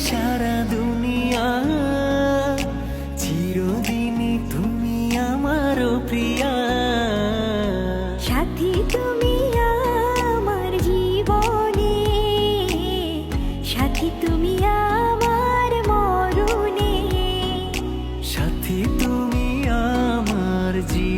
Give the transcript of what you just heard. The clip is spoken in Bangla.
সারা দুনিয়া। চিরদিনই তুমি আমার প্রিয়া। সাথী তুমি আমার জীবনে। সাথী তুমি আমার মরণে। সাথী তুমি আমার জীবন।